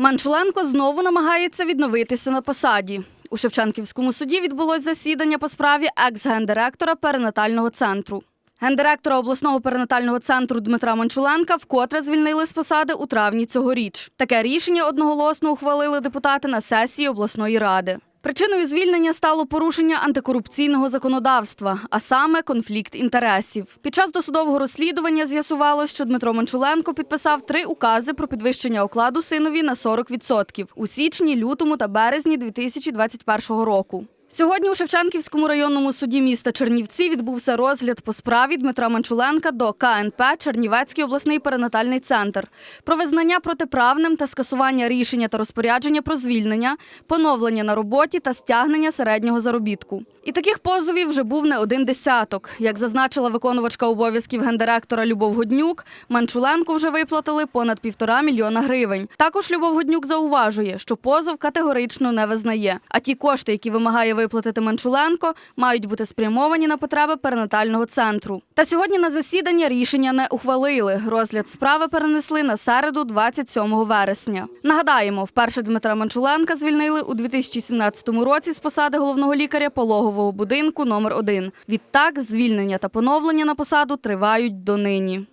Манчуленко знову намагається відновитися на посаді. У Шевченківському суді відбулось засідання по справі екс-гендиректора перинатального центру. Гендиректора обласного перинатального центру Дмитра Манчуленка вкотре звільнили з посади у травні цьогоріч. Таке рішення одноголосно ухвалили депутати на сесії обласної ради. Причиною звільнення стало порушення антикорупційного законодавства, а саме конфлікт інтересів. Під час досудового розслідування з'ясувалось, що Дмитро Манчуленко підписав три укази про підвищення окладу синові на 40% у січні, лютому та березні 2021 року. Сьогодні у Шевченківському районному суді міста Чернівці відбувся розгляд по справі Дмитра Манчуленка до КНП Чернівецький обласний перинатальний центр про визнання протиправним та скасування рішення та розпорядження про звільнення, поновлення на роботі та стягнення середнього заробітку. І таких позовів вже був не один десяток. Як зазначила виконувачка обов'язків гендиректора Любов Годнюк, Манчуленку вже виплатили понад півтора мільйона гривень. Також Любов Годнюк зауважує, що позов категорично не визнає. А ті кошти, які вимагає виплатити Манчуленко, мають бути спрямовані на потреби перинатального центру. Та сьогодні на засідання рішення не ухвалили. Розгляд справи перенесли на середу, 27 вересня. Нагадаємо, вперше Дмитра Манчуленка звільнили у 2017 році з посади головного лікаря пологового будинку номер 1 Відтак звільнення та поновлення на посаду тривають донині.